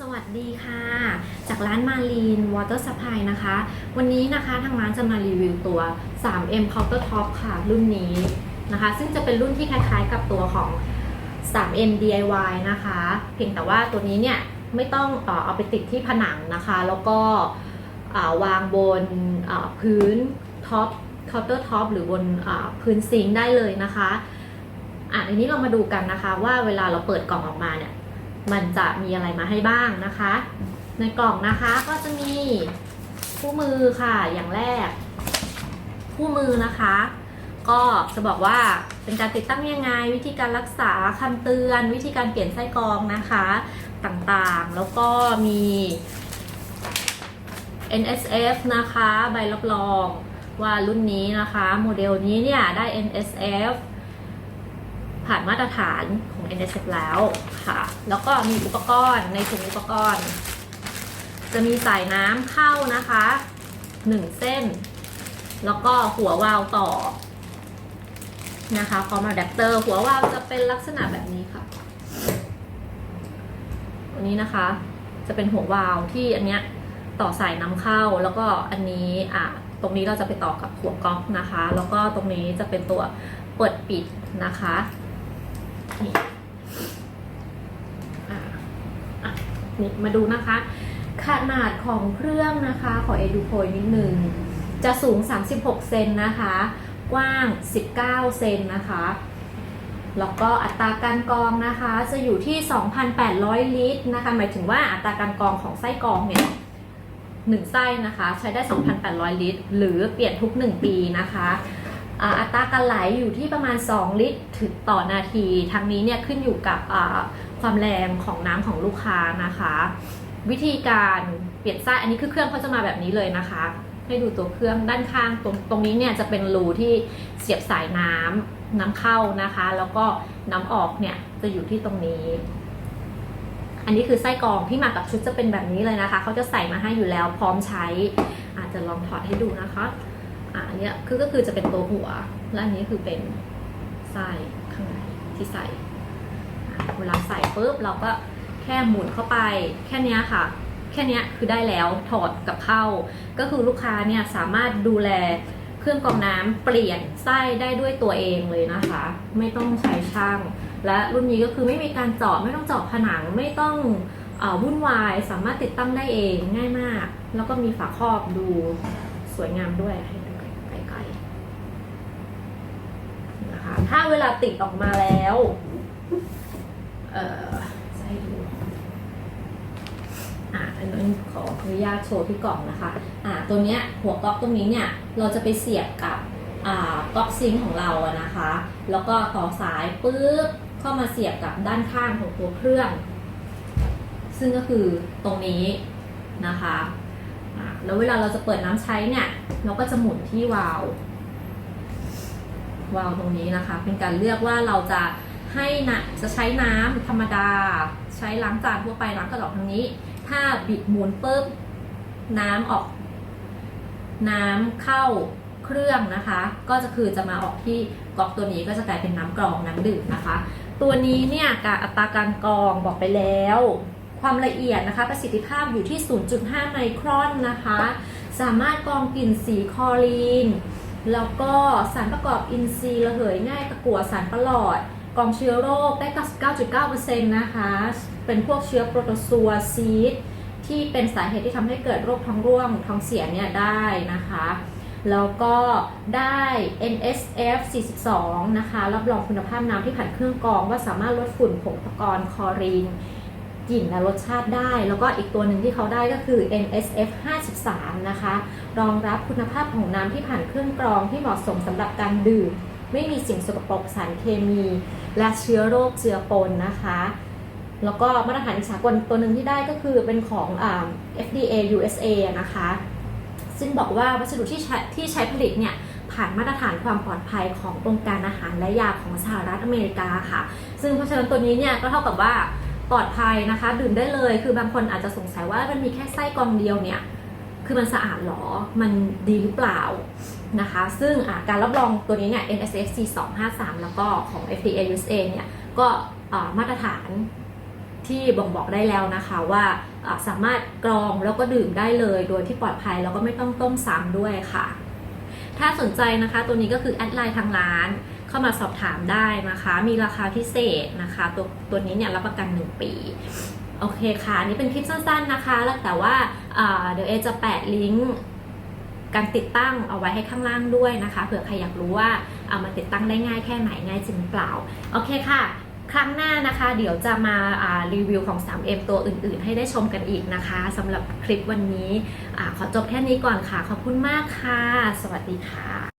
สวัสดีค่ะ จากร้านมารีนวอเตอร์ u p p ายนะคะ วันนี้นะคะทางร้านจะมารีวิวตัว 3M Counter Top ค่ะ รุ่นนี้นะคะ ซึ่งจะเป็นรุ่นที่คล้ายๆกับตัวของ 3M DIY นะคะ เพียงแต่ว่าตัวนี้เนี่ย ไม่ต้องเอาไปติดที่ผนังนะคะ แล้วก็วางบนพื้นท็อปเคาน์เตอร์ท็อปหรือบนอพื้นซิงค์ได้เลยนะคะอะทีนี้เรามาดูกันนะคะว่าเวลาเราเปิดกล่องออกมาเนี่ย มันจะมีอะไรมาให้บ้างนะคะ ในกล่องนะคะก็จะมีคู่มือค่ะอย่างแรก คู่มือนะคะ ก็จะบอกว่าเป็นการติดตั้งยังไง วิธีการรักษาคำเตือน วิธีการเปลี่ยนไส้กรองนะคะต่างๆ แล้วก็มี NSF นะคะ ใบรับรองว่ารุ่นนี้นะคะ โมเดลนี้เนี่ยได้ NSF ผ่านมาตรฐานของ NSF แล้วค่ะ แล้วก็มีอุปกรณ์ในถุงอุปกรณ์ จะมีสายน้ำเข้านะคะ1เส้น แล้วก็หัววาล์วต่อนะคะพร้อมอะแดปเตอร์หัววาล์วจะเป็นลักษณะแบบนี้ค่ะอันนี้นะคะ จะเป็นหัววาล์วที่อันเนี้ยต่อสายน้ำเข้าแล้วก็อันนี้อะตรงนี้เราจะไปต่อกับหัวก๊อกนะคะ แล้วก็ตรงนี้จะเป็นตัวเปิดปิดนะคะ นี่อะอะนี่มาดูนะคะ ขนาดของเครื่องนะคะ ขอเอดูโพยนิดนึง จะสูง 36 เซนนะคะ กว้าง 19 เซนนะคะ แล้วก็อัตราการกรองนะคะ จะอยู่ที่ 2,800 ลิตรนะคะ หมายถึงว่าอัตราการกรองของไส้กรองเนี่ยหนึ่งไส้นะคะ ใช้ได้ 2,800 ลิตร หรือเปลี่ยนทุก 1 ปีนะคะ อัตราการไหลอยู่ที่ประมาณ 2 ลิตรถึงต่อนาที ทั้งนี้เนี่ยขึ้นอยู่กับความแรงของน้ำของลูกค้านะคะ วิธีการเปลี่ยนไส้อันนี้คือเครื่องเขาจะมาแบบนี้เลยนะคะ ให้ดูตัวเครื่องด้านข้างตรงตรงนี้เนี่ยจะเป็นรูที่เสียบสายน้ำน้ำเข้านะคะ แล้วก็น้ำออกเนี่ยจะอยู่ที่ตรงนี้อันนี้คือไส้กรองที่มากับชุดจะเป็นแบบนี้เลยนะคะ เขาจะใส่มาให้อยู่แล้วพร้อมใช้ อาจจะลองถอดให้ดูนะคะ อ่าอันเนี้ยคือก็คือจะเป็นตัวหัว และอันนี้คือเป็นไส้ข้างในที่ใส่เวลาใส่ปุ๊บเราก็แค่หมุนเข้าไปแค่นี้ค่ะ แค่นี้คือได้แล้วถอดกับเข้า ก็คือลูกค้าเนี่ยสามารถดูแลเครื่องกรองน้ำเปลี่ยนไส้ได้ด้วยตัวเองเลยนะคะ ไม่ต้องใช้ช่าง และรุ่นนี้ก็คือไม่มีการเจาะไม่ต้องเจาะผนังไม่ต้องอวุ่นวายสามารถติดตั้งได้เองง่ายมาก แล้วก็มีฝาครอบดูสวยงามด้วย ไกลๆนะคะถ้าเวลาติดออกมาแล้ว เออจะให้ดูอ่าอันนี้ขออนุญาตโชว์ที่กล่องนะคะอ่าตัวเนี้ยหัวก๊อกตรงนี้เนี่ยเราจะไปเสียบกับอ่าก๊อกซิงของเราอะนะคะ แล้วก็ต่อสายปุ๊บเข้ามาเสียบกับด้านข้างของตัวเครื่อง ซึ่งก็คือตรงนี้นะคะ แล้วเวลาเราจะเปิดน้ำใช้เนี่ย เราก็จะหมุนที่วาล์ววาล์วตรงนี้นะคะ เป็นการเลือกว่าเราจะให้นะจะใช้น้ำธรรมดา ใช้ล้างจานทั่วไปล้างกระดอกทางนี้ ถ้าบิดหมุนปุ๊บน้ำออก น้ำเข้าเครื่องนะคะ ก็จะคือจะมาออกที่ก๊อกตัวนี้ก็จะกลายเป็นน้ำกรองน้ำดื่มนะคะ ตัวนี้เนี่ยการอัตราการกรองบอกไปแล้ว ความละเอียดนะคะ ประสิทธิภาพอยู่ที่ 0.5 ไมครอนนะคะ สามารถกรองกลิ่นสีคอรีน แล้วก็สารประกอบอินทรีย์ระเหยง่ายตะกั่วสารประหลอดกรองเชื้อโรคได้ 99.9%นะคะ เป็นพวกเชื้อโปรโตซัวซีดที่เป็นสาเหตุที่ทำให้เกิดโรคท้องร่วงท้องเสียเนี่ยได้นะคะ แล้วก็ได้ NSF 42 นะคะ รับรองคุณภาพน้ำที่ผ่านเครื่องกรองว่าสามารถลดฝุ่นผงตะกอนคอรีน กลิ่นและรสชาติได้ แล้วก็อีกตัวหนึ่งที่เขาได้ก็คือ NSF 53 นะคะ รองรับคุณภาพของน้ำที่ผ่านเครื่องกรองที่เหมาะสมสำหรับการดื่ม ไม่มีสิ่งสกปรกสารเคมี และเชื้อโรคเจือปนนะคะ แล้วก็มาตรฐานสากลตัวหนึ่งที่ได้ก็คือเป็นของอ FDA USA นะคะ ซึ่งบอกว่าวัสดุที่ใช้ที่ใช้ผลิตเนี่ยผ่านมาตรฐานความปลอดภัยขององค์การอาหารและยาของสหรัฐอเมริกาค่ะ ซึ่งเพราะฉะนั้นตัวนี้เนี่ยก็เท่ากับว่า ปลอดภัยนะคะ ดื่มได้เลย คือบางคนอาจจะสงสัยว่ามันมีแค่ไส้กองเดียวเนี่ย คือมันสะอาดหรอ มันดีหรือเปล่านะคะ ซึ่งการรับรองตัวนี้เนี่ย NSF C253 แล้วก็ของ FDA USA เนี่ยก็มาตรฐานที่บ่งบอกได้แล้วนะคะว่าอ่าสามารถกรองแล้วก็ดื่มได้เลย โดยที่ปลอดภัยแล้วก็ไม่ต้องต้มซ้ำด้วยค่ะ ถ้าสนใจนะคะตัวนี้ก็คือแอดไลน์ทางร้าน เข้ามาสอบถามได้นะคะ มีราคาพิเศษนะคะ ตัวตัวนี้เนี่ยรับประกัน 1 ปีโอเคค่ะอันนี่เป็นคลิปสั้นๆนะคะ แล้วแต่ว่าเดี๋ยวเอจะแปะลิงก์การติดตั้งเอาไว้ให้ข้างล่างด้วยนะคะ เผื่อใครอยากรู้ว่าเอามาติดตั้งได้ง่ายแค่ไหนง่ายจริงเปล่า โอเคค่ะ ครั้งหน้านะคะ เดี๋ยวจะมาารีวิวของ 3M ตัวอื่นๆ ให้ได้ชมกันอีกนะคะสำหรับคลิปวันนี้อขอจบแค่นี้ก่อนค่ะ ขอบคุณมากค่ะ สวัสดีค่ะ